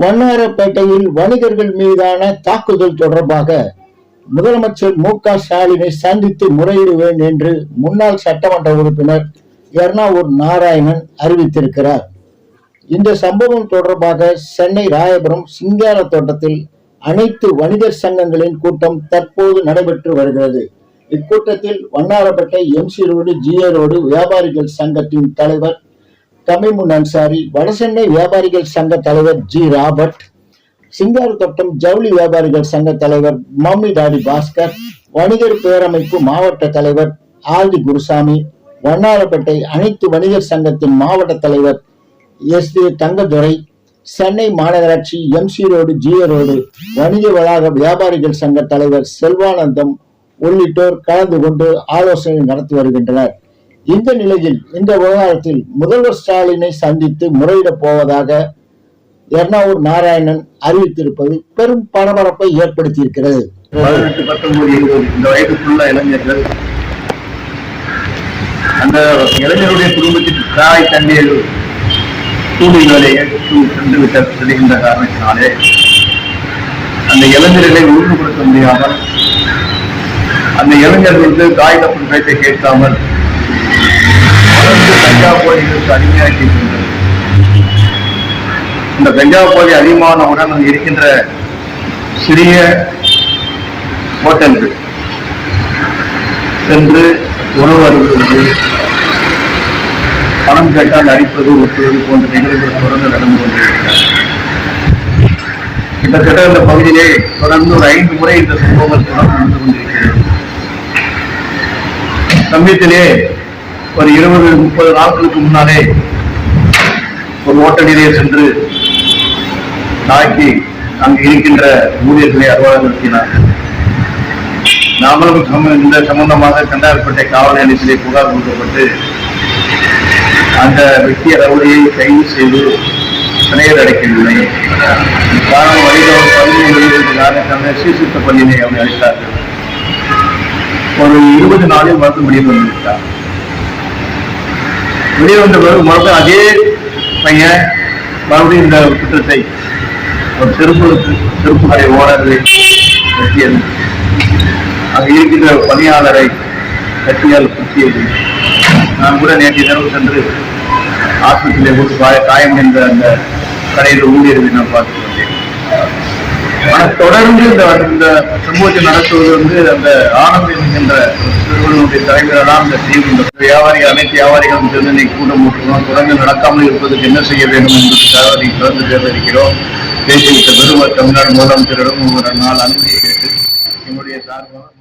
வண்ணாரப்பேட்டையில் வணிகர்கள் மீதான தாக்குதல் தொடர்பாக முதலமைச்சர் மு க ஸ்டாலினை சந்தித்து முறையிடுவேன் என்று முன்னாள் சட்டமன்ற உறுப்பினர் எர்ணாவூர் நாராயணன் அறிவித்திருக்கிறார். இந்த சம்பவம் தொடர்பாக சென்னை ராயபுரம் சிங்கார தோட்டத்தில் அனைத்து வணிகர் சங்கங்களின் கூட்டம் தற்போது நடைபெற்று வருகிறது. இக்கூட்டத்தில் Vannarapettai MC road GA road வியாபாரிகள் சங்கத்தின் தலைவர் தமிழ்முன் அன்சாரி வடசென்னை வியாபாரிகள் சங்க தலைவர் ஜி ராபர்ட் சிங்காரத்தோட்டம் ஜவுளி வியாபாரிகள் சங்க தலைவர் மம்மி டாடி பாஸ்கர் வணிகர் பேரமைப்பு மாவட்ட தலைவர் ஆதி குருசாமி வண்ணாரப்பேட்டை அனைத்து வணிகர் சங்கத்தின் மாவட்ட தலைவர் எஸ் டி தங்கதுரை சென்னை மாநகராட்சி எம்சி ரோடு ஜிஏ ரோடு வணிக வளாக வியாபாரிகள் சங்க தலைவர் செல்வானந்தம் உள்ளிட்டோர் கலந்து கொண்டு ஆலோசனை நடத்தி வருகின்றனர். இந்த நிலையில் இந்த விவகாரத்தில் முதல்வர் ஸ்டாலினை சந்தித்து முறையிடப் போவதாக எர்ணாவூர் நாராயணன் அறிவித்திருப்பது பெரும் பரபரப்பை ஏற்படுத்தியிருக்கிறது. பதினெட்டு பத்தொன்பது இருபது இந்த வயதுக்குள்ள இளைஞர்கள் அந்த இளைஞருடைய குடும்பத்திற்கு தாய் தண்ணீர் கூலி சென்று விட்ட செல்கின்ற காரணத்தினாலே அந்த இளைஞர்களை ஒழுங்குபடுத்த முடியாமல் அந்த இளைஞர்களுக்கு காகித புத்தகத்தை கேட்காமல் போலிகளுக்கு அடிமையாக்கி இருக்கின்றது. இந்த கஞ்சா போலி அதிகமானவுடன் அங்கு இருக்கின்ற சிறிய ஹோட்டல்கள் சென்று உணவு அருந்துவது பணம் கேட்டால் அடிப்பது ஒட்டுவது போன்ற நிகழ்வுகள் தொடர்ந்து நடந்து கொண்டிருக்கிறது. கிட்டத்தட்ட இந்த பகுதியிலே தொடர்ந்து ஒரு ஐந்து முறை இந்த சம்பவங்கள் தொடர்ந்து நடந்து கொண்டிருக்கிறது. சமயத்திலே ஒரு இருபது முப்பது நாட்களுக்கு முன்னாலே ஒரு ஓட்டநிலையை சென்று தாக்கி அங்கு இருக்கின்ற ஊழியர்களை அறுவாலை நிறுத்தினார் நாமளும் சம- இந்த சம்பந்தமாக கண்டாரப்பட்ட காவல் நிலையத்திலே புகார் கொடுக்கப்பட்டு அந்த வெட்டிய ரவுடியை கைது செய்து சிறையில் அடைக்கவில்லை காரணம் வழிகள் பதிமூன்று இருபது காரணத்தான சீர்திருத்த பள்ளியிலே அவனை அழைத்தார்கள். ஒரு இருபது நாளில் மருத்துவமனையில் வந்திருக்கிறார் வெளியே வந்த பிறகு மறுபடியும் அதே பையன் மறுபடியும் இந்த குற்றத்தை ஒரு செருப்பு செருப்பு கடை ஓனரை அங்கே அங்கு இருக்கின்ற பணியாளரை கட்டியால் குத்தியது. நான் கூட நேற்று இரவு சென்று ஆஸ்பத்திரியில் போட்டு காயம் என்ற அந்த கடையில் ஊழியர்களை நான் பார்த்தேன். ஆனா தொடர்ந்து இந்த இந்த சம்பவத்தை நடத்துவது வந்து அந்த ஆனந்த் என்கின்ற சிறுவனுடைய தலைமையில்தான் இந்த செய்கின்ற வியாபாரி அனைத்து வியாபாரிகளும் சேர்ந்து இன்னைக்கு கூட்டம் போட்டுருக்கோம் தொடர்ந்து நடக்காமல் இருப்பதற்கு என்ன செய்ய வேண்டும் என்பதற்காக நீ தொடர்ந்து தேர்ந்தெடுக்கிறோம் பேசிவிட்ட பெருமர் தமிழ்நாடு முதலமைச்சரிடம் ஒரு நாள் அனுமதியை கேட்டு என்னுடைய சார்பாக